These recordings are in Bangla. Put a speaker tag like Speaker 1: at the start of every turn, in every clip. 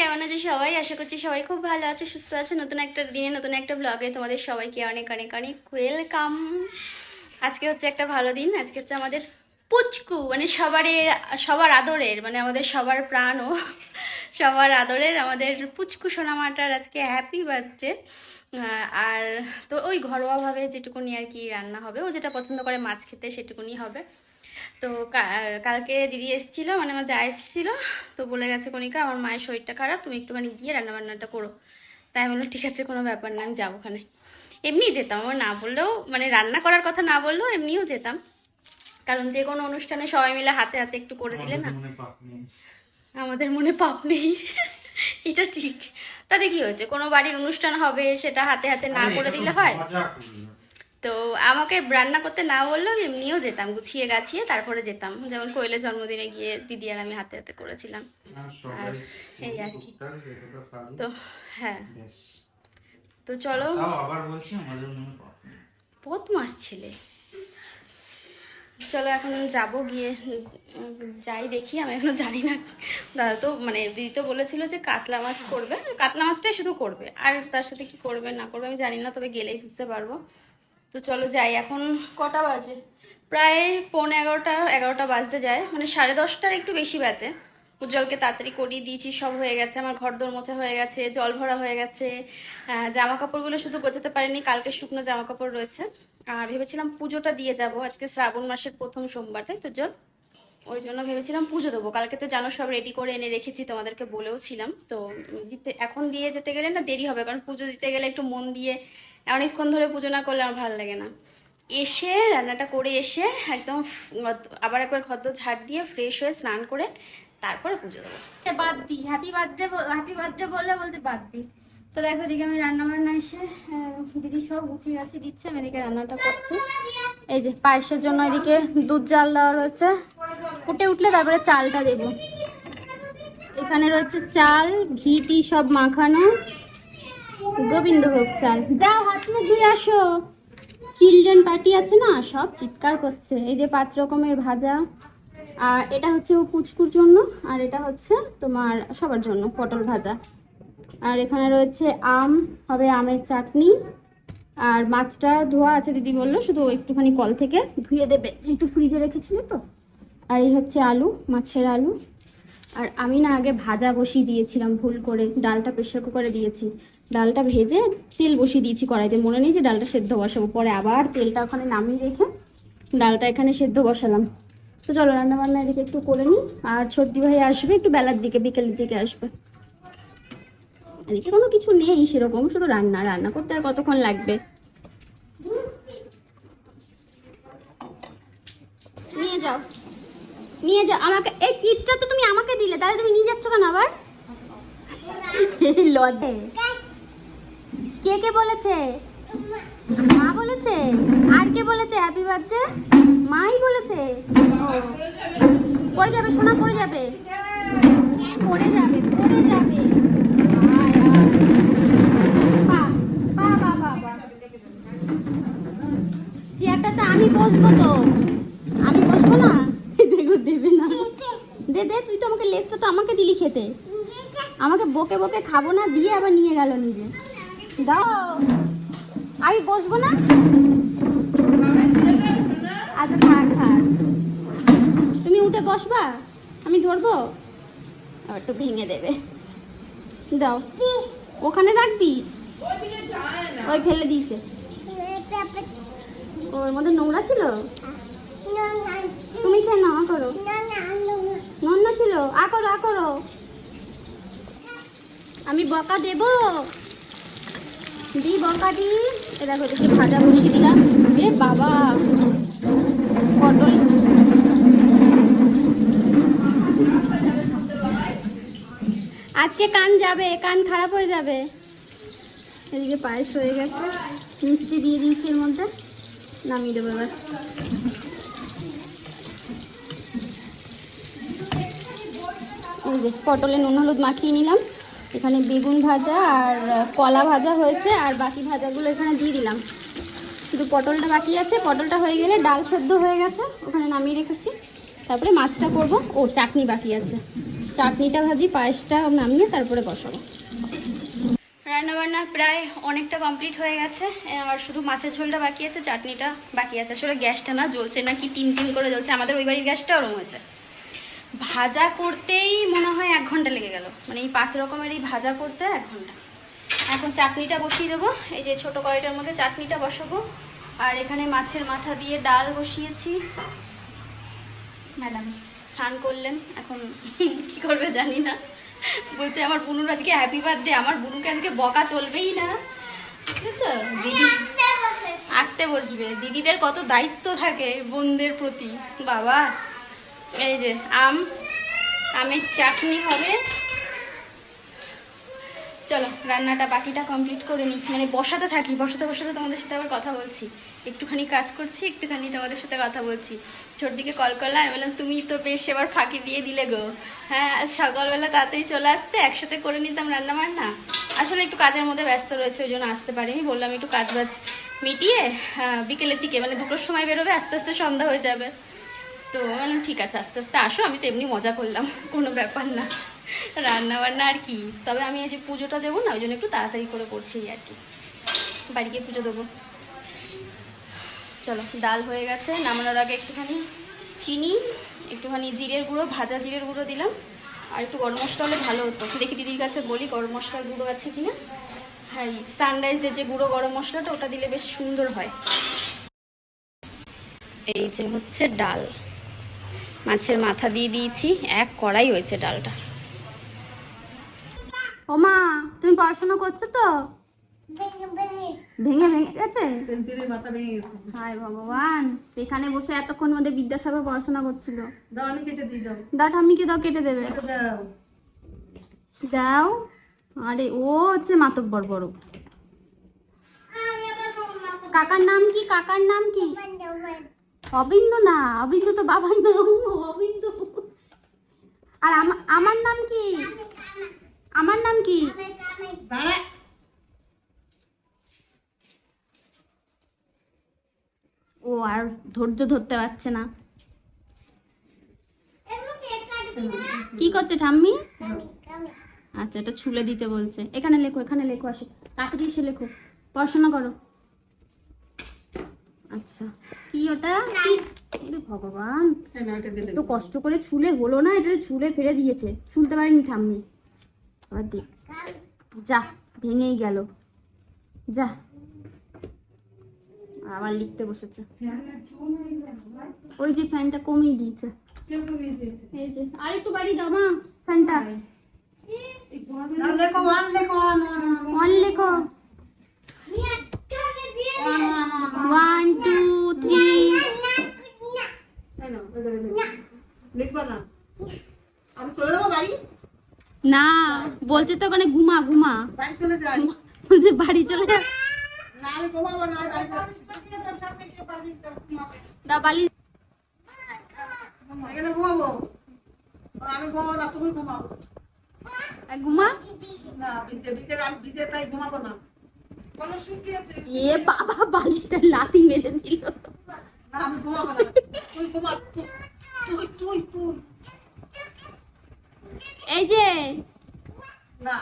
Speaker 1: কেমন আছে সবাই? আশা করছি সবাই খুব ভালো আছে, সুস্থ আছে। নতুন একটা দিনে, নতুন একটা ব্লগে তোমাদের সবাইকে অনেক অনেক অনেক ওয়েলকাম আজকে হচ্ছে একটা ভালো দিন। আজকে হচ্ছে আমাদের পুচকু মানে সবারের, সবার আদরের মানে আমাদের সবার প্রাণ ও সবার আদরের আমাদের পুচকু সোনামাটার আজকে হ্যাপি বার্থডে আর তো ওই ঘরোয়াভাবে যেটুকুনি আর কি রান্না হবে, ও যেটা পছন্দ করে মাছ খেতে সেটুকুনি হবে। তো কালকে দিদি এসেছিল মানে আমার যা এসেছিল তো বলে গেছে কণিকা আমার মায়ের শরীরটা খারাপ তুমি একটুখানি গিয়ে রান্নাবান্নাটা করো। তাই আমি বললাম ঠিক আছে কোনো ব্যাপার না আমি যাব ওখানে। এমনি যেতাম আমার না বললেও মানে রান্না করার কথা না বললেও এমনিও যেতাম। কারণ যে কোনো অনুষ্ঠানে সবাই মিলে হাতে হাতে একটু করে দিলে না। আমাদের মনে পাপ নেই। এটা ঠিক। তাতে কি হয়েছে? কোনো বাড়ির অনুষ্ঠান হবে সেটা হাতে হাতে না করে দিলে হয়। তো আমাকে রান্না করতে না বললেও এমনিও যেতাম গুছিয়ে গাছিয়ে তারপরে যেতাম। যেমন কোয়েলের জন্মদিনে গিয়ে দিদি আর আমি হাতে হাতে করেছিলাম।
Speaker 2: আর
Speaker 1: এই আর কি। তো হ্যাঁ। তো চলো। বদমাস ছেলে। চলো এখন যাব গিয়ে যাই দেখি আমি এখনও জানি না। দাদা তো মানে দিদি তো বলেছিল যে কাতলা মাছ করবে। কাতলা মাছটাই শুধু করবে। আর তার সাথে কি করবে না করবে আমি জানি না তবে গেলেই বুঝতে পারব। তো চলো যাই এখন কটা বাজে? প্রায় পৌনে এগারোটা এগারোটা বাজতে যায়। মানে সাড়ে দশটার একটু বেশি বাজে। উজ্জ্বলকে তাড়াতাড়ি করিয়ে দিয়েছি সব হয়ে গেছে। আমার ঘর দোর মোছা হয়ে গেছে জল ভরা হয়ে গেছে। জামা কাপড়গুলো শুধু গোছাতে পারিনি কালকে শুকনো জামা কাপড় রয়েছে। আর ভেবেছিলাম পুজোটা দিয়ে যাব। আজকে শ্রাবণ মাসের প্রথম সোমবার তাই তো জল ওই জন্য ভেবেছিলাম পুজো দেবো। কালকে তো জানো সব রেডি করে এনে রেখেছি তোমাদেরকে বলেও ছিলাম তো দিতে এখন দিয়ে যেতে গেলে না দেরি হবে কারণ পুজো দিতে গেলে একটু মন দিয়ে অনেকক্ষণ ধরে পুজো না করলে আমার ভালো লাগে না। এসে রান্নাটা করে এসে একদম আবার একবার ঘর ঝাড় দিয়ে ফ্রেশ হয়ে স্নান করে তারপরে পুজো দেবো। বাদ দি হ্যাপি বার্থডে হ্যাপি বার্থডে বললে বলছে বাদ দি। তো দেখো এদিকে আমি রান্না বান্না এসে দিদি সব গুছিয়ে গাছি দিচ্ছে, আমি এদিকে রান্নাটা করছি। এই যে পায়েসের জন্য এদিকে দুধ জাল দেওয়া রয়েছে। ফুটে উঠলে তারপরে চালটা দেব। এখানে রয়েছে চাল, ঘি টি সব মাখানো। গোবিন্দভোগ চাল। যাও হাত মুখ আসো। চিলড্রেন পার্টি আছে না, সব চিৎকার করছে। এই যে পাঁচ রকমের ভাজা। আর এটা হচ্ছে ও পুচকুর জন্য, আর এটা হচ্ছে তোমার সবার জন্য পটল ভাজা। আর এখানে রয়েছে আম, হবে আমের চাটনি। আর মাছটা ধোয়া আছে, দিদি বলল, শুধু একটুখানি কল থেকে ধুয়ে দেবে। যেহেতু ফ্রিজে রেখেছিল তো। আর এই হচ্ছে আলু, মাছের আলু। আর আমি না আগে ভাজা বসিয়ে দিয়েছিলাম, ভুল করে ডালটা প্রেশার কুকারে দিয়েছি। ডালটা ভেজে তেল বসিয়ে দিয়েছি কড়াইতে। মনে নেই যে ডালটা সেদ্ধ বসাবো। পরে আবার তেলটা ওখানে নামিয়ে রেখে ডালটা এখানে সেদ্ধ বসালাম। তো চলো রান্না বান্না এদিকে একটু করে নিই। আর ছোট্টি ভাই আসবে একটু বেলার দিকে, বিকেলের দিকে আসবে। এদিকে কোনো কিছু নেই সেরকম, শুধু রান্না। রান্না করতে আর কতক্ষণ লাগবে? নিয়ে যাও। নিয়ে যাও। আমাকে এই চিপসটা তো তুমি আমাকে দিলে, তাহলে তুমি নিয়ে যাচ্ছ কেন আবার? এই লজে কে কে বলেছে? মা বলেছে? আর কে বলেছে? হ্যাপি বার্থডে মাই বলেছে? পড়ে যাবে, সোনা পড়ে যাবে। পড়ে যাবে পড়ে যাবে। চেয়ারটাতে আমি বসবো তো। আমি বসবো না? দেখো, দেবে না। দে দে, তুই তো আমাকে লেসটা তো আমাকে দিলি খেতে। আমাকে বকে বকে খাব না, দিয়ে আবার নিয়ে গেল নিজে। দাও। আমি বসবো না? আচ্ছা থাক থাক। তুমি উঠে বসবা? আমি ধরবো? একটু ভেঙে দেবে। দাও। ওখানে রাখবি? ওই ফেলে দিয়েছে। ওর মধ্যে নোংরা ছিল? তুমি নাও, আ করো। নোংরা ছিল? আ করো আ করো। আমি বকা দেব? দি বকা দেখো দেখি ভাজা বসিয়ে দিলাম। এ বাবা, পটল। আজকে কান যাবে, কান খারাপ হয়ে যাবে। এদিকে পায়েস হয়ে গেছে। মিষ্টি দিয়ে দিয়েছি এর মধ্যে। নামিয়ে দেবো এবার। পটলে নুন, হলুদ মাখিয়ে নিলাম। এখানে বেগুন ভাজা আর কলা ভাজা হয়েছে, আর বাকি ভাজাগুলো এখানে দিয়ে দিলাম। শুধু পটলটা বাকি আছে, পটলটা হয়ে গেলে ডাল সেদ্ধ হয়ে গেছে, ওখানে নামিয়ে রেখেছি। তারপরে মাছটা করব, ও চাটনি বাকি আছে। চাটনিটা ভাজি, পায়েসটা নামিয়ে তারপরে বসাবো। রান্নাবান্না প্রায় অনেকটা কমপ্লিট হয়ে গেছে, আর শুধু মাছের ঝোলটা বাকি আছে, চাটনিটা বাকি আছে। আসলে গ্যাসটা না জ্বলছে না কি টিম টিম করে জ্বলছে, আমাদের ওই বাড়ির গ্যাসটা ওরম হয়েছে। ভাজা করতেই এক ঘণ্টা লেগে গেল। মানে এই পাঁচ রকমের এই ভাজা করতে এক ঘণ্টা। এখন চাটনিটা বসিয়ে দেবো। এই যে ছোটো কড়াইটার মধ্যে চাটনিটা বসাবো। আর এখানে মাছের মাথা দিয়ে ডাল বসিয়েছি। ম্যাডাম স্নান করলেন। এখন কি করবে জানি না। বলছে, আমার বুনুর আজকে হ্যাপি বার্থডে আমার বুনুকে আজকে বকা চলবেই না। দিদি আঁকতে বসবে। দিদিদের কত দায়িত্ব থাকে বোনদের প্রতি। বাবা, এই যে আম আমের চাটনি হবে। চলো, রান্নাটা বাকিটা কমপ্লিট করে নিই। মানে বসাতে থাকি, বসাতে বসাতে তোমাদের সাথে আবার কথা বলছি। একটুখানি কাজ করছি, একটুখানি তোমাদের সাথে কথা বলছি। ছোট দিকে কল করলাম বললাম, তুমি তো বেশ এবার ফাঁকি দিয়ে দিলে গো। হ্যাঁ সকালবেলা তাড়াতাড়ি চলে আসতে, একসাথে করে নিতাম রান্না বান্না আসলে একটু কাজের মধ্যে ব্যস্ত রয়েছে, ওই জন্য আসতে পারিনি। বললাম, একটু কাজ বাজ মিটিয়ে বিকেলের দিকে মানে দুটোর সময় বেরোবে, আস্তে আস্তে সন্ধ্যা হয়ে যাবে। তো বললাম, ঠিক আছে, আস্তে আস্তে আসো, আমি তো এমনি মজা করলাম, কোনো ব্যাপার না। রান্না বান্না আর কি, তবে আমি এই যে পুজোটা দেবো না, ওই জন্য একটু তাড়াতাড়ি করে করছি আর কি। বাড়ি গিয়ে পুজো দেবো। চলো, ডাল হয়ে গেছে, নামানোর আগে একটুখানি চিনি, একটুখানি জিরের গুঁড়ো, ভাজা জিরের গুঁড়ো দিলাম। আর একটু গরম মশলা হলে ভালো হতো। দেখি দিদির কাছে বলি, গরম মশলার গুঁড়ো আছে কি না হ্যাঁ সানরাইজের যে গুঁড়ো গরম মশলাটা, ওটা দিলে বেশ সুন্দর হয়। এই যে হচ্ছে ডাল। মাছের মাথা দিয়ে দিয়েছি এক কড়াই হয়েছে ডালটা। ওমা তুমি পড়াশোনা করছ তো? ভেঙে ভেঙে। গেছে? হায় ভগবান এখানে বসে এতক্ষণ মধ্যে বিদ্যাসাগর পড়াশোনা করছিল।
Speaker 3: দাও আমি কেটে দিই দাও।
Speaker 1: দাও ঠাম্মিকে দাও কেটে দেবে।
Speaker 3: দাও।
Speaker 1: দাও। আরে ও হচ্ছে মাতব্বর বড়। কাকার নাম কি? কাকার নাম কি? অবিন্দু না অবিন্দু তো বাবার নাম অবিন্দু। আর আমার নাম কি? আমার নাম কি?
Speaker 3: দাঁড়া।
Speaker 1: ও আর ধৈর্য ধরতে পারছে না। কি করছে ঠাম্মি? আচ্ছা এটা ছুলে দিতে বলছে। এখানে লেখো এখানে লেখো আসে। তাড়াতাড়ি এসে লেখো। পড়াশোনা করো। আচ্ছা। কি ওটা? ভগবান। তো কষ্ট করে ছুলে হলো না এটা ছুলে ফেলে দিয়েছে। ছুলতে পারেনি ঠাম্মি। আবার দেখ। যা ভেঙেই গেল। যা। আবার লিখতে বসেছে। ওই যে ফ্যানটা কমিয়ে দিয়েছে। এই যে আর একটু বাড়ি দাও মা ফ্যানটা।
Speaker 3: লেখো লেখো
Speaker 1: অন লেখো।
Speaker 3: ওয়ান
Speaker 1: টু থ্রি
Speaker 3: লিখবা না। আমি চলে যাব বাড়ি?
Speaker 1: না বলছে তো ওখানে ঘুমা ঘুমা।
Speaker 3: বাড়ি চলে যাই।
Speaker 1: বলছে বাড়ি চলে যা।
Speaker 3: না আমি ঘুমাবো না বাড়ি যাব।
Speaker 1: বালি।
Speaker 3: এখানে ঘুমাবো। আমি ঘুমাবো না তুমি ঘুমাও।
Speaker 1: ঘুমা?
Speaker 3: না আমি তাই ঘুমাবো না।
Speaker 1: এ বাবা বালিশটা লাতি মেরে দিল।
Speaker 3: আমি ঘুমাবো না। তুই ঘুমা তুই তুই তুই তুই।
Speaker 1: এই যে
Speaker 3: না।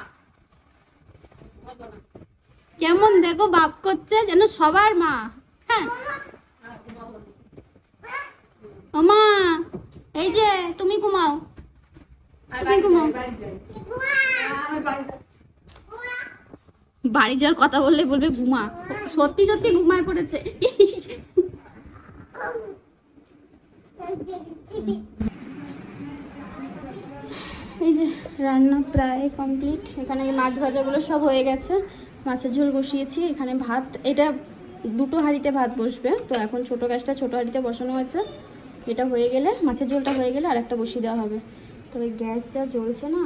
Speaker 1: কেমন দেখো বাপ করছে যেন সবার মা। হ্যাঁ।
Speaker 3: না ঘুমাবো না।
Speaker 1: ও মা এই যে তুমি ঘুমাও। তুমি ঘুমাও।
Speaker 3: বাড়ি
Speaker 1: যাওয়ার কথা বললে বলবে ঘুমা। সত্যি সত্যি ঘুমায় পড়েছে। এই যে রান্না প্রায় কমপ্লিট। এখানে মাছ ভাজাগুলো সব হয়ে গেছে। মাছের ঝোল বসিয়েছি। এখানে ভাত, এটা দুটো হাঁড়িতে ভাত বসবে। তো এখন ছোটো গ্যাসটা ছোটো হাঁড়িতে বসানো হয়েছে। এটা হয়ে গেলে, মাছের ঝোলটা হয়ে গেলে আরেকটা বসিয়ে দেওয়া হবে। তো ওই গ্যাস যা জ্বলছে না,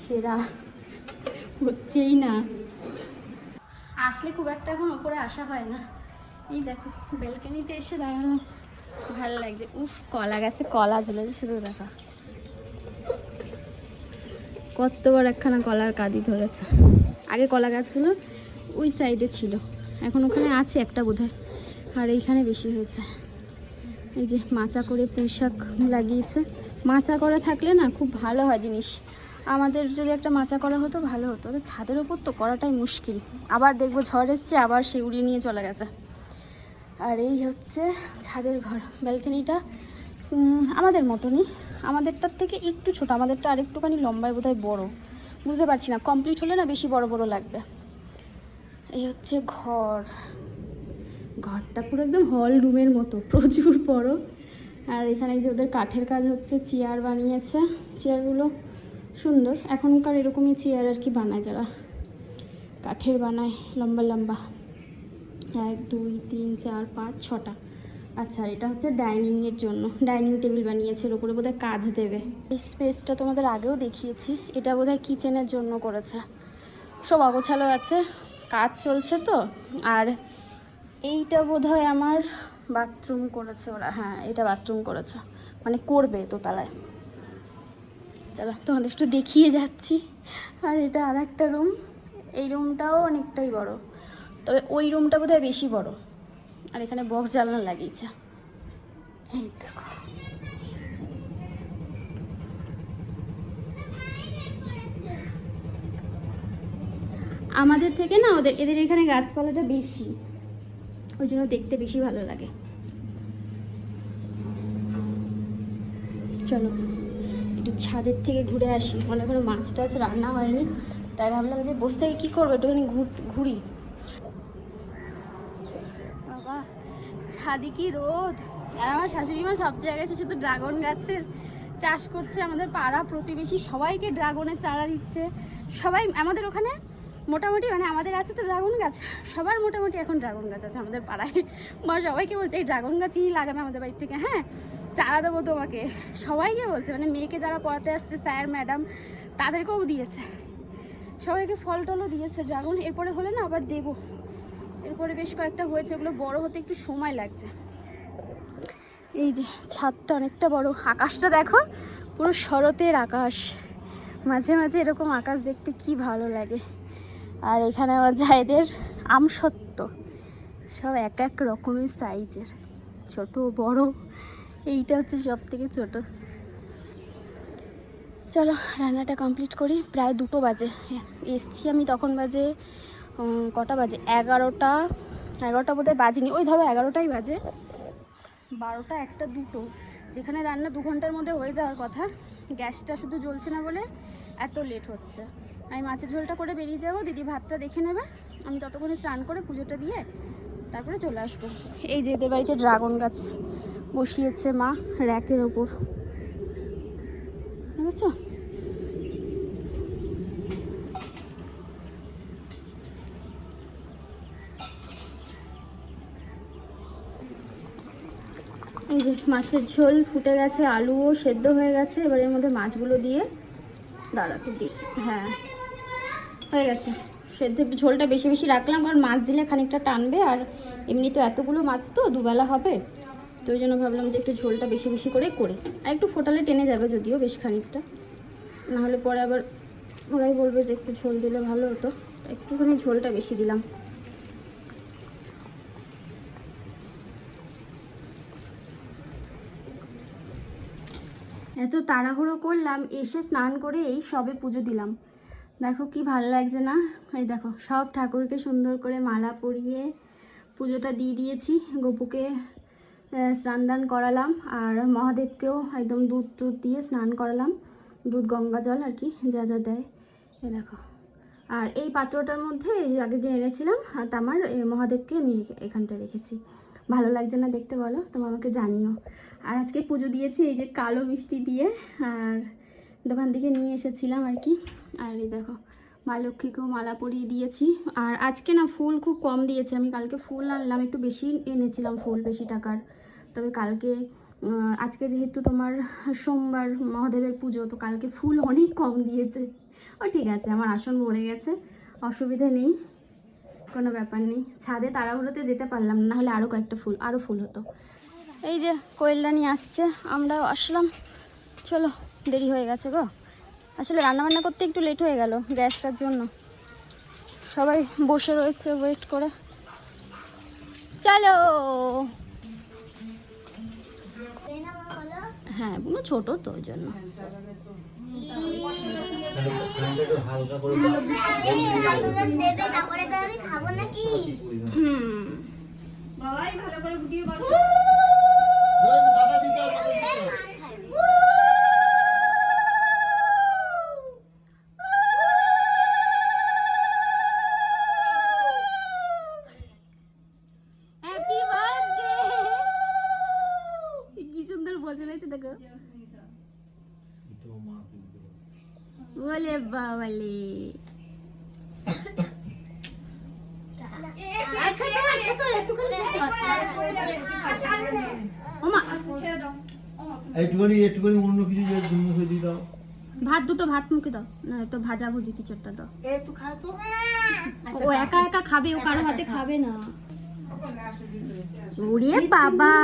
Speaker 1: সেরা। হচ্ছেই না। আসলে খুব একটা এখন ওপরে আসা হয় না। এই দেখো ব্যালকানিতে এসে দাঁড়ানো ভালো লাগছে। উফ, কলা গাছে কলা ঝুলেছে, শুধু দেখা। কত বড় একখানা কলার কাঁদি ধরেছে। আগে কলা গাছগুলো ওই সাইডে ছিল। এখন ওখানে আছে একটা বোধহয়। আর এইখানে বেশি হয়েছে। এই যে মাচা করে পুঁই লাগিয়েছে। মাচা করা থাকলে না খুব ভালো হয় জিনিস। আমাদের যদি একটা মাচা করা হতো, ভালো হতো। তো ছাদের ওপর তো করাটাই মুশকিল। আবার দেখব ঝড় এসছে, আবার সে উড়িয়ে নিয়ে চলে গেছে। আর এই হচ্ছে ছাদের ঘর, ব্যালকনিটা। আমাদের মতনই। আমাদেরটার থেকে একটু ছোট, আমাদেরটা আরেকটুখানি লম্বায় বোধহয় বড়। বুঝতে পারছি না, কমপ্লিট হলে না বেশি বড় বড় লাগবে? এই হচ্ছে ঘর। ঘরটা পুরো একদম হল রুমের মতো, প্রচুর বড়। আর এখানে যে ওদের কাঠের কাজ হচ্ছে, চেয়ার বানিয়েছে। চেয়ারগুলো সুন্দর। এখনকার এরকমই চেয়ার আর কি বানায় যারা। কাঠের বানায়, লম্বা লম্বা। এক, দুই, তিন, চার, পাঁচ, ছটা। আচ্ছা এটা হচ্ছে ডাইনিংয়ের জন্য। ডাইনিং টেবিল বানিয়েছে এর উপরে বোধহয় কাজ দেবে। এই স্পেসটা তোমাদের আগেও দেখিয়েছি। এটা বোধহয় কিচেনের জন্য করেছে। সব অগোছালো আছে, কাজ চলছে তো। আর এইটা বোধহয় আমার বাথরুম করেছে ওরা। হ্যাঁ এটা বাথরুম করেছে। মানে করবে তো দোতলায়। চলো, তোমাদের একটু দেখিয়ে যাচ্ছি। আর এটা আর একটা রুম এই রুমটাও অনেকটাই বড়। তবে ওই রুমটা বোধহয় বেশি বড়। আর এখানে বক্স জ্বালানো লাগিয়েছে। এই দেখো। আমাদের থেকে না, ওদের, এদের এখানে গাছপালাটা বেশি। ওই জন্য দেখতে বেশি ভালো লাগে। চলো। ছাদের থেকে ঘুরে আসি। মনে করো মাছ টাছ রান্না হয়নি, তাই ভাবলাম যে বসে থেকে কী করব? একটুখানি ঘুর- বাবা, ছাদি কি রোদ? আর আমার শাশুড়ি মা সব জায়গায় শুধু ড্রাগন গাছের চাষ করছে, আমাদের পাড়া প্রতিবেশী সবাইকে ড্রাগনের চারা দিচ্ছে। সবাই আমাদের ওখানে মোটামুটি মানে আমাদের আছে তো ড্রাগন গাছ, সবার মোটামুটি এখন ড্রাগন গাছ আছে আমাদের পাড়ায়। বা সবাইকে বলছে, এই ড্রাগন গাছই লাগাবে আমাদের বাড়ি থেকে। হ্যাঁ চারা দেবো তোমাকে। সবাইকে বলছে মানে মেয়েকে যারা পড়াতে আসছে, স্যার, ম্যাডাম, তাদেরকেও দিয়েছে। সবাইকে ফল টলও দিয়েছে, ড্রাগন। এরপরে হলে না আবার দেবো। এরপরে বেশ কয়েকটা হয়েছে, ওগুলো বড় হতে একটু সময় লাগছে। এই যে, ছাদটা অনেকটা বড়। আকাশটা দেখো, পুরো শরতের আকাশ। মাঝে মাঝে এরকম আকাশ দেখতে কি ভালো লাগে। আর এখানে আমার জায়দের আমসত্ত্ব। সব এক এক রকমের সাইজের ছোট, বড়। এইটা হচ্ছে সব থেকে ছোট। চলো, রান্নাটা কমপ্লিট করি। প্রায় দুটো বাজে। এসছি আমি তখন বাজে কটা বাজে? এগারোটা এগারোটা বোধহয় বাজেনি। ওই ধরো এগারোটাই বাজে। বারোটা একটা দুটো। যেখানে রান্না দু ঘণ্টার মধ্যে হয়ে যাওয়ার কথা। গ্যাসটা শুধু জ্বলছে না বলে এত লেট হচ্ছে। আমি মাছের ঝোলটা করে বেরিয়ে যাব। দিদি ভাতটা দেখে নেবে। আমি ততক্ষণে স্নান করে পুজোটা দিয়ে তারপরে চলে আসব। এই যে এদের বাড়িতে ড্রাগন গাছ। বসিয়েছে মা র্যাকের ওপর। বুঝেছ এই যে মাছের ঝোল ফুটে গেছে, আলুও সেদ্ধ হয়ে গেছে, এবার এর মধ্যে মাছগুলো দিয়ে দাঁড়া একটু দেখি হ্যাঁ হয়ে গেছে। সেদ্ধ ঝোলটা বেশি বেশি রাখলাম, কারণ মাছ দিলে খানিকটা টানবে, আর এমনি তো এতগুলো মাছ তো দুবেলা হবে। তো ওই জন্য ভাবলাম যে একটু ঝোলটা বেশি বেশি করে করে। আর একটু ফোটালে টেনে যাবে যদিও বেশ খানিকটা। নাহলে পরে আবার ওরাই বলবে যে একটু ঝোল দিলে ভালো হতো। একটুখানি ঝোলটা বেশি দিলাম। এত তাড়াহুড়ো করলাম, এসে স্নান করে এই সবে পুজো দিলাম। দেখো কি ভালো লাগছে না? এই দেখো, সব ঠাকুরকে সুন্দর করে মালা পরিয়ে পুজোটা দিয়ে দিয়েছি। গপুকে স্নান দান করালাম আর মহাদেবকেও একদম দুধ টুধ দিয়ে স্নান করালাম। দুধ, গঙ্গা জল আর কি যা যা দেয়। এ দেখো। আর এই পাত্রটার মধ্যে আগের দিন এনেছিলাম আমার মহাদেবকে আমি এখানটা রেখেছি। ভালো লাগছে না দেখতে বলো? তোমরা আমাকে জানিও। আর আজকে পুজো দিয়েছি এই যে কালো মিষ্টি দিয়ে, আর দোকান থেকে নিয়ে এসেছিলাম আর কি। আর এই দেখো, মা লক্ষ্মীকেও মালা পরিয়ে দিয়েছি। আর আজকে না ফুল খুব কম দিয়েছে। আমি কালকে ফুল আনলাম, একটু বেশি এনেছিলাম ফুল, বেশি টাকার। তবে কালকে আজকে যেহেতু তোমার সোমবার মহাদেবের পুজো, তো কালকে ফুল অনেক কম দিয়েছে। ও ঠিক আছে, আমার আসন ভরে গেছে, অসুবিধে নেই, কোনো ব্যাপার নেই। ছাদে তাড়াহুড়োতে যেতে পারলাম না, নাহলে আরও কয়েকটা ফুল আরও ফুল হতো। এই যে কোয়েলদানি আসছে, আমরাও আসলাম। চলো, দেরি হয়ে গেছে গো। আসলে রান্নাবান্না করতে একটু লেট হয়ে গেল গ্যাসটার জন্য। সবাই বসে রয়েছে ওয়েট করে। চলো! হ্যাঁ বুনো ছোট তো ওই জন্য।
Speaker 2: হালকা করে
Speaker 4: কতজন দেবে তারপরে তো আমি খাব নাকি
Speaker 1: হুম
Speaker 5: বাবাই ভালো করে গুটিয়ে বসো
Speaker 1: হ্যাপি বার্থডে কি সুন্দর বসে রয়েছে দেখো বলে
Speaker 3: একটুখানি
Speaker 6: একটুখানি অন্য কিছু দিয়ে দাও।
Speaker 1: ভাত দুটো ভাত মুখে দাও। না তো ভাজা ভুজি কিছু একটা দাও। ও একা একা খাবে ও কারও হাতে খাবে না। ওরে বাবা।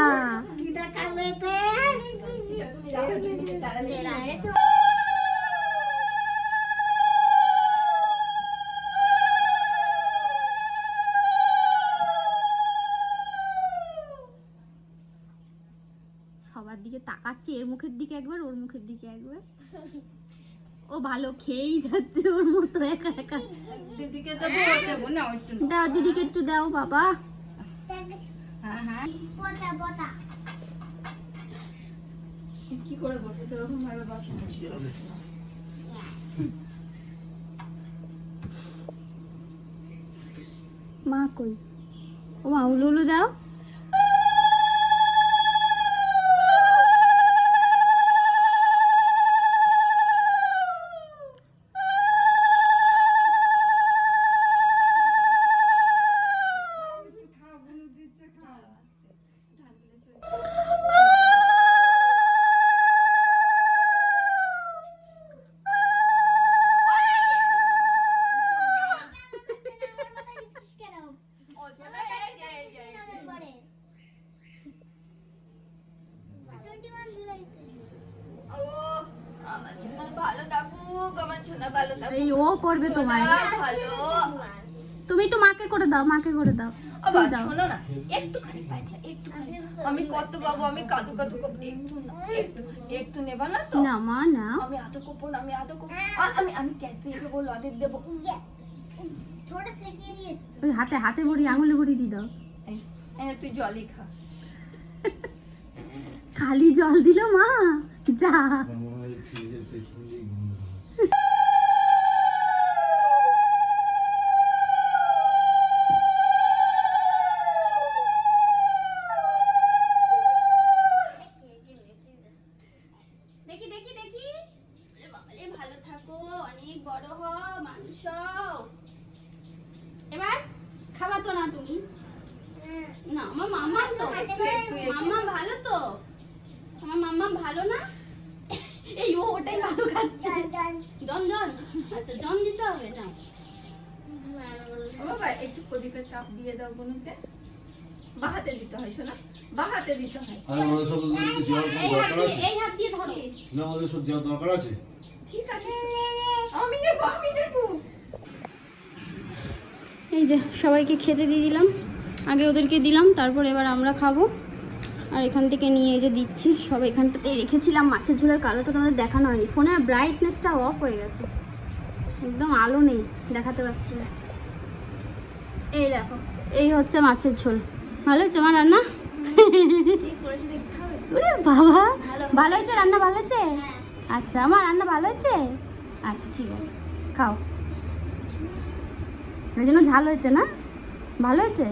Speaker 1: দিকে তাকাচ্ছে এর মুখের দিকে একবার ওর মুখের দিকে একবার। ও ভালো খেয়েই যাচ্ছে ওর মতো একা একা।
Speaker 5: দিদিকে দেবো দেবো না একটু
Speaker 1: দাও দিদিকে একটু দাও বাবা।
Speaker 5: হ্যাঁ হ্যাঁ।
Speaker 4: পচা পচা
Speaker 5: কি করে বসো সেরকম ভাবে বসো
Speaker 1: মা কই? ও মা উলু উলু দাও। এই ও করবে তোমায় তুমি একটু মাকে করে দাও মাকে করে দাও।
Speaker 5: আবার শোনো না একটুখানি পাইটা একটুখানি। আমি কত বাবু আমি কাদু কাদু করব একটু না একটু একটু নেবা না তো?
Speaker 1: না মা না।
Speaker 5: আমি আদো কোপো না আমি আদো কোপো আমি আমি ক্যাডবি দেবো। লদের দেবো
Speaker 4: ছোট ছেঁকিয়ে দিয়েছে
Speaker 1: হাতে হাতে ভরি আঙুলে ভরি দিয়ে দাও।
Speaker 5: তুই জলই খা।
Speaker 1: খালি জল দিল মা যা।
Speaker 5: প্রদীপের কাপ দিয়ে দাও বোনকে। বাহাতে দিতে হয় শোনা বাহাতে দিতে হয়।
Speaker 6: আর আমাদের সব দেওয়ার কোনো
Speaker 1: এই
Speaker 6: দরকার
Speaker 1: দিয়ে
Speaker 6: আছে?
Speaker 1: এই হাত দিয়ে ধরো।
Speaker 6: না আমাদের সব দেওয়ার দরকার আছে?
Speaker 5: ঠিক আছে আমি নেব আমি নেব।
Speaker 1: এই যে সবাইকে খেতে দিয়ে দিলাম। আগে ওদেরকে দিলাম তারপর এবার আমরা খাব। আর এখান থেকে নিয়ে এই যে দিচ্ছি সব এখানটাতে রেখেছিলাম। মাছের ঝোলের কালোটা তোমাদের দেখানো হয়নি। ফোনের ব্রাইটনেসটা অফ হয়ে গেছে। একদম আলো নেই দেখাতে পাচ্ছি না। এই দেখো এই হচ্ছে মাছের ঝোল। ভালো হয়েছে আমার রান্না? ওরে বাবা ভালো হয়েছে? রান্না ভালো হয়েছে? আচ্ছা আমার রান্না ভালো হয়েছে? আচ্ছা ঠিক আছে খাও। ওই জন্য ঝাল হয়েছে না? ভালো হয়েছে?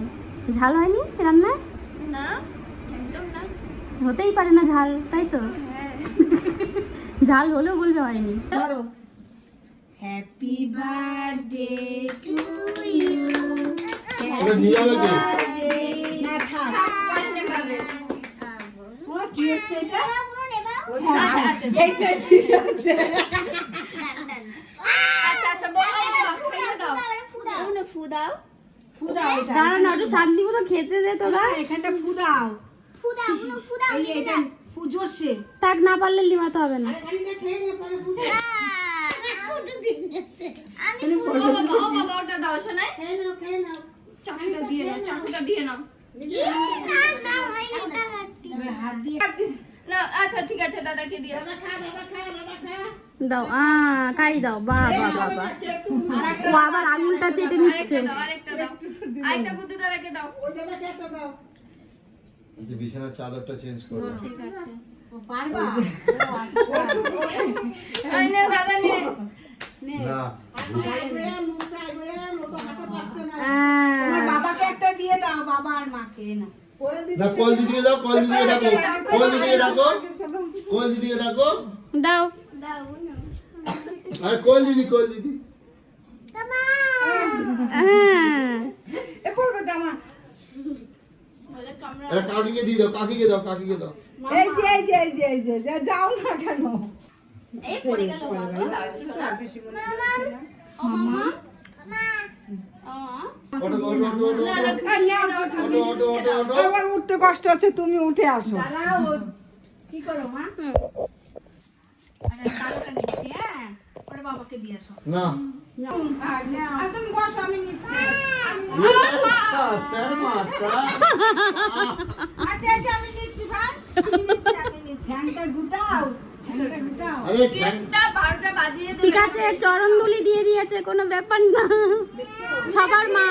Speaker 1: ঝাল হয়নি রান্না?
Speaker 5: না
Speaker 1: হতেই পারে না ঝাল তাই তো? ঝাল হলেও বলবে হয়নি।
Speaker 3: ধরো হ্যাপি বার্থডে টু
Speaker 6: নিয়ে যাবে কে
Speaker 3: না থাক ও কি? হচ্ছে এটা
Speaker 4: পুরো নেবা
Speaker 3: হ্যাঁ, এইটা ঠিক আছে
Speaker 5: আচ্ছা আচ্ছা দাও
Speaker 4: ফু দাও
Speaker 5: ফু দাও
Speaker 3: ফু দাও এটা
Speaker 1: দাঁড়া না একটু শান্তি মতো খেতে দে তোরা।
Speaker 3: এখানটা ফু দাও
Speaker 4: ফু দাও ফু দাও
Speaker 3: ফু জোরসে
Speaker 1: তাক না পারলে লিমাতে হবে না।
Speaker 3: ফু দাও।
Speaker 5: ও বাবা ওটা দাও শোনাই
Speaker 3: খেয়ে নাও খেয়ে নাও।
Speaker 5: চাকুটা দিয়ে নাও দিয়ে নাও আচ্ছা ঠিক আছে দাদাকে দিয়ে
Speaker 1: দাও আ খাই দাও বা বা বা বা ও আবার আঙুলটা চেটে নিচ্ছে
Speaker 5: আরেকটা দাও আরেকটা দাও আরেকটা বুদ্ধু দাদাকে দাও
Speaker 3: ওই দাদাকে একটা দাও
Speaker 6: আচ্ছা, বিছানার চাদরটা চেঞ্জ করো
Speaker 5: ঠিক আছে
Speaker 3: পারবা
Speaker 5: নে দাদা নে
Speaker 6: না
Speaker 3: বাবাকে একটা দিয়ে দাও বাবা আর মাকে না
Speaker 6: না কল দিদিকে দাও কল দিদিকে ডাকো কল দিদিকে ডাকো কল দিদিকে ডাকো
Speaker 1: দাও
Speaker 6: আরে কল দিদি কল দিদি।
Speaker 1: হ্যাঁ।
Speaker 6: কাকিকে দিয়ে দাও কাকিকে দাও কাকিকে দাও।
Speaker 3: এই যে এই যে এই যে এই যে যাও না কেন?
Speaker 5: এই পড়ে গেল মা তো দাঁড়াচ্ছিল না
Speaker 6: ওটো ওটো ওটো
Speaker 5: না,
Speaker 3: আবার উঠতে কষ্ট আছে তুমি উঠে আসো। কি করো মা বাবাকে দিয়ে আসো
Speaker 6: না।
Speaker 3: আর নাও। আর তুমি বসো আমি নিচ্ছি।
Speaker 6: তার মাতা
Speaker 3: আচ্ছা আমি নিচ্ছি ভাই। আমি নিচ্ছি আমি নিচ্ছি। গুটাও।
Speaker 1: ঠিক আছে চরণদুলি দিয়ে দিয়েছে কোনো ব্যাপার না। সবার মা।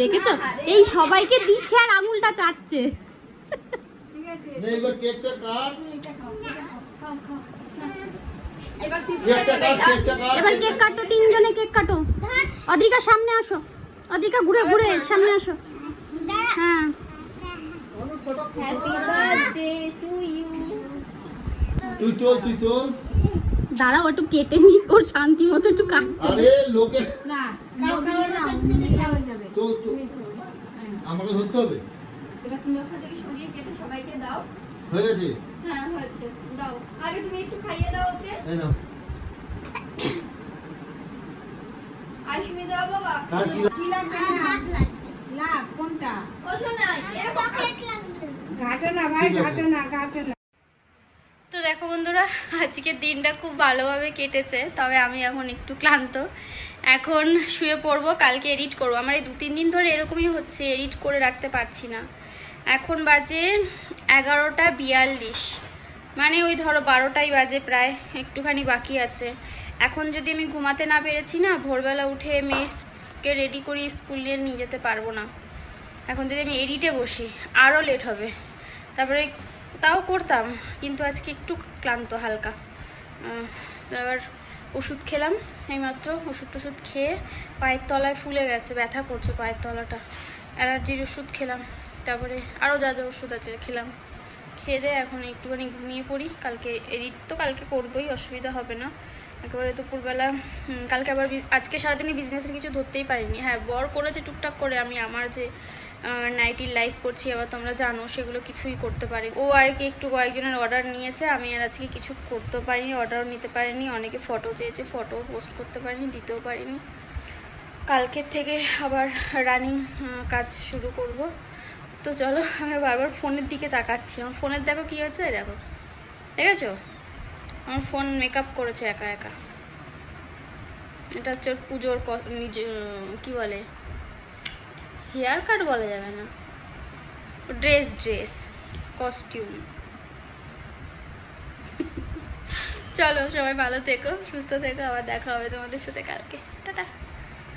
Speaker 1: দেখেছ? এই সবাইকে দিচ্ছে আর আঙুলটা চাটছে।
Speaker 6: এবার কেকটা কাট।
Speaker 5: এবার
Speaker 6: কেকটা কাট কেকটা কাট।
Speaker 1: এবার কেক কাটো তিনজনে কেক কাটো। অধিকা সামনে আসো। অধিকা ঘুরে ঘুরে সামনে আসো। হ্যাঁ।
Speaker 5: হ্যাপি বার্থডে টু ইউ
Speaker 6: তুই তোল তুই তোল।
Speaker 1: দাঁড়াও একটু কেটে নি ওর শান্তি মতো একটু কাট।
Speaker 6: আরে
Speaker 3: না নিয়ে হয়ে।
Speaker 6: তো আমাকে ধরতে হবে?
Speaker 5: এবার তুমি ওখান থেকে সরিয়ে কেটে সবাইকে দাও।
Speaker 6: হয়ে গেছে
Speaker 5: হ্যাঁ হয়েছে। দাও। আগে তুমি একটু খাইয়ে দাও ওকে।
Speaker 6: এই নাও।
Speaker 5: আইসমি দাও বাবা।
Speaker 6: কি
Speaker 3: কি লাগবে? লাভ কোনটা?
Speaker 5: ও শোনা এরকম
Speaker 4: চকলেট লাগবে।
Speaker 1: তো দেখো বন্ধুরা আজকের দিনটা খুব ভালোভাবে কেটেছে তবে আমি এখন একটু ক্লান্ত। এখন শুয়ে পড়ব কালকে এডিট করব। আমার এই দু তিন দিন ধরে এরকমই হচ্ছে এডিট করে রাখতে পারছি না। এখন বাজে এগারোটা বিয়াল্লিশ। মানে ওই ধরো বারোটাই বাজে প্রায় একটুখানি বাকি আছে। এখন যদি আমি ঘুমাতে না পেরেছি না ভোরবেলা উঠে মেয়েকে রেডি করি স্কুলে নিয়ে যেতে পারব না। এখন যদি আমি এডিটে বসি আরও লেট হবে। তারপরে তাও করতাম, কিন্তু আজকে একটু ক্লান্ত হালকা। এবার ওষুধ খেলাম, এইমাত্র ওষুধ টষুধ খেয়ে পায়ের তলায় ফুলে গেছে, ব্যথা করছে পায়ের তলাটা। অ্যালার্জির ওষুধ খেলাম, তারপরে আরও যা যা ওষুধ আছে খেলাম। খেয়ে দিয়ে এখন একটুখানি ঘুমিয়ে পড়ি, কালকে এডিট তো কালকে করবোই, অসুবিধা হবে না। একেবারে দুপুরবেলা কালকে আবার আজকে সারাদিনই বিজনেসের কিছু ধরতেই পারিনি। হ্যাঁ বর করেছে টুকটাক করে, আমি আমার যে নাইটির লাইভ করছি আবার তোমরা জানো, সেগুলো কিছুই করতে পারি ও আর কি একটু কয়েকজনের অর্ডার নিয়েছে, আমি আর আজকে কিছু করতে পারিনি অর্ডারও নিতে পারিনি, অনেকে ফটো চেয়েছে ফটো পোস্ট করতে পারিনি, দিতেও পারিনি। কালকের থেকে আবার রানিং কাজ শুরু করব। তো চলো, আমি বারবার ফোনের দিকে তাকাচ্ছি। আমার ফোনের দেখো কী হচ্ছে, দেখো। দেখেছ? আমার ফোন মেকআপ করেছে একা একা। এটা হচ্ছে পুজোর ক- বলে? হেয়ার কাট বলা যাবে না। Dress dress, costume. চলো, সবাই ভালো থেকো, সুস্থ থেকো, আবার দেখা হবে তোমাদের সাথে কালকে। টাটা।